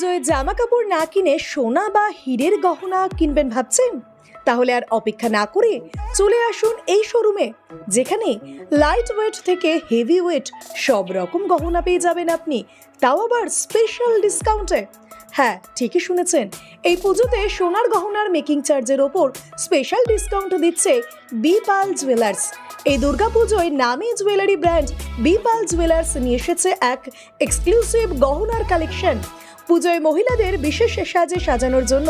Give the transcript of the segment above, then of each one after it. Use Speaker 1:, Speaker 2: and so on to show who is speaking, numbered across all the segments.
Speaker 1: যে জামা কাপড় না কিনে সোনা বা হীরের গহনা কিনবেন ভাবছেন? তাহলে আর অপেক্ষা না করে চলে আসুন এই শোরুমে, যেখানে লাইট ওয়েট থেকে হেভি ওয়েট সব রকম গহনা পেয়ে যাবেন আপনি। তাও আবার স্পেশাল ডিসকাউন্টে হ্যাঁ ঠিকই শুনেছেন। এই পুজোতে সোনার গহনার মেকিং চার্জের ওপর স্পেশাল ডিসকাউন্ট দিচ্ছে বিপাল জুয়েলার্স এই দুর্গাপুজোয় নামি জুয়েলারি ব্র্যান্ড বিপাল জুয়েলার্স নিয়ে এসেছে এক এক্সক্লুসিভ গহনার কালেকশন পুজোয় মহিলাদের বিশেষ সাজে সাজানোর জন্য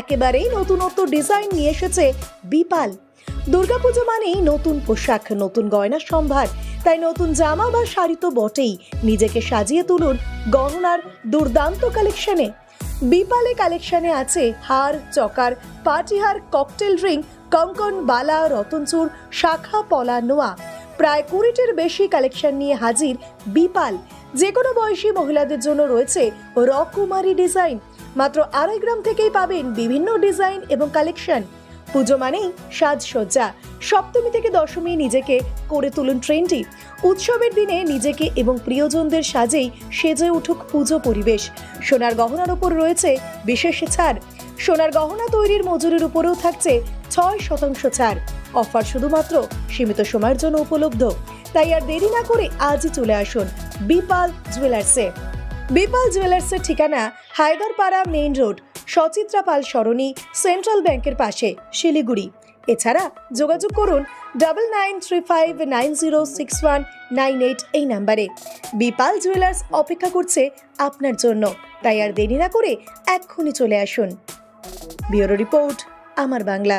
Speaker 1: একেবারেই নতুনত্ব ডিজাইন নিয়ে এসেছে বিপাল। দুর্গাপুজো মানেই নতুন পোশাক, নতুন গয়না সম্ভার। তাই নতুন জামা বা শাড়ি তো বটেই, নিজেকে সাজিয়ে তুলুন গহনার দুর্দান্ত কালেকশনে। বিপালে কালেকশনে আছে হার, চকার, পাটিহার, ককটেল রিং, কঙ্কন, বালা, রতনচুর, শাখা, পলা, নোয়া। প্রায় কুড়িটির বেশি কালেকশন নিয়ে হাজির বিপাল। যে কোনো বয়সী মহিলাদের জন্য রয়েছে রকুমারি ডিজাইন। মাত্র আড়াই গ্রাম থেকেই পাবেন বিভিন্ন ডিজাইন এবং কালেকশন পুজো মানেই সাজসজ্জা। সপ্তমী থেকে দশমী নিজেকে করে তুলুন ট্রেন্ডি উৎসবের দিনে নিজেকে এবং প্রিয়জনদের সাজেই সেজে উঠুক পুজো পরিবেশ। সোনার গহনার ওপর রয়েছে বিশেষ ছাড়। সোনার গহনা তৈরির মজুরির উপরেও থাকছে ছয় শতাংশ ছাড়। অফার শুধুমাত্র সীমিত সময়ের জন্য উপলব্ধ। তাই আর দেরি না করে আজই চলে আসুন বিপাল জুয়েলার্সে বিপাল জুয়েলার্সের ঠিকানা হায়দরপাড়া মেইন রোড, সচিত্রা পাল সরণি, সেন্ট্রাল ব্যাংকের পাশে, শিলিগুড়ি। এছাড়া যোগাযোগ করুন double nine three five nine zero six one nine eight এই নাম্বারে বিপাল জুয়েলার্স অপেক্ষা করছে আপনার জন্য। তাই আর দেরি না করে এক্ষুনি চলে আসুন। ব্যুরো রিপোর্ট, আমার বাংলা।